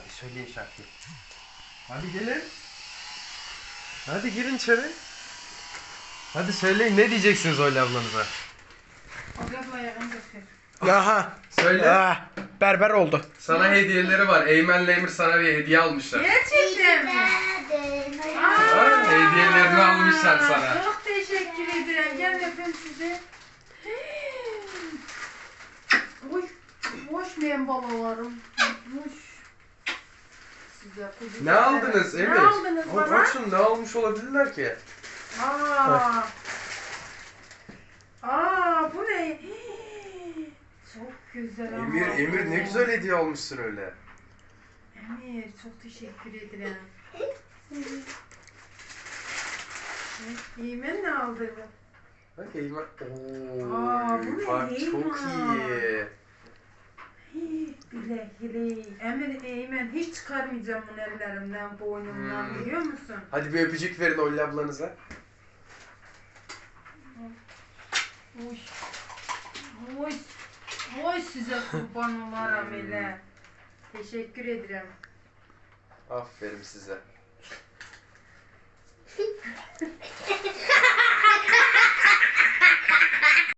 söyleyin şarkıyı. Hadi gelin. Hadi girin içeri. Hadi söyleyin ne diyeceksiniz Oyla ablanıza? Abla ayağını götür. Aha. Söyle. Ah, berber oldu. Sana hediyeleri var. Eymen'le Emir sana bir hediye almışlar. Gerçekten mi? Aa, hediyelerini almışlar sana. Çok teşekkür ederim. Gel öpeyim sizi. Uy, hoş muyum balalarım? Hoş. Size kucak Ne aldınız Emir? Ne aldınız O, bana? Açın ne almış olabilirler ki? Aa. Aa, bu ne? Çok güzel ama. Emir, Emir ne güzel hediye almışsın öyle. Emir çok teşekkür ederim. Yemin ne aldı? Bak Eymen. Aa, bu ne bak çok Eymen? iyi. Bile. Emir Eymen hiç çıkarmayacağım bunu ellerimden, boynumdan Hmm. biliyor musun? Hadi bir öpücük verin Oyla ablanıza. Oy. Oy. Oy size kurban olarım hele. Teşekkür ederim. Aferin size.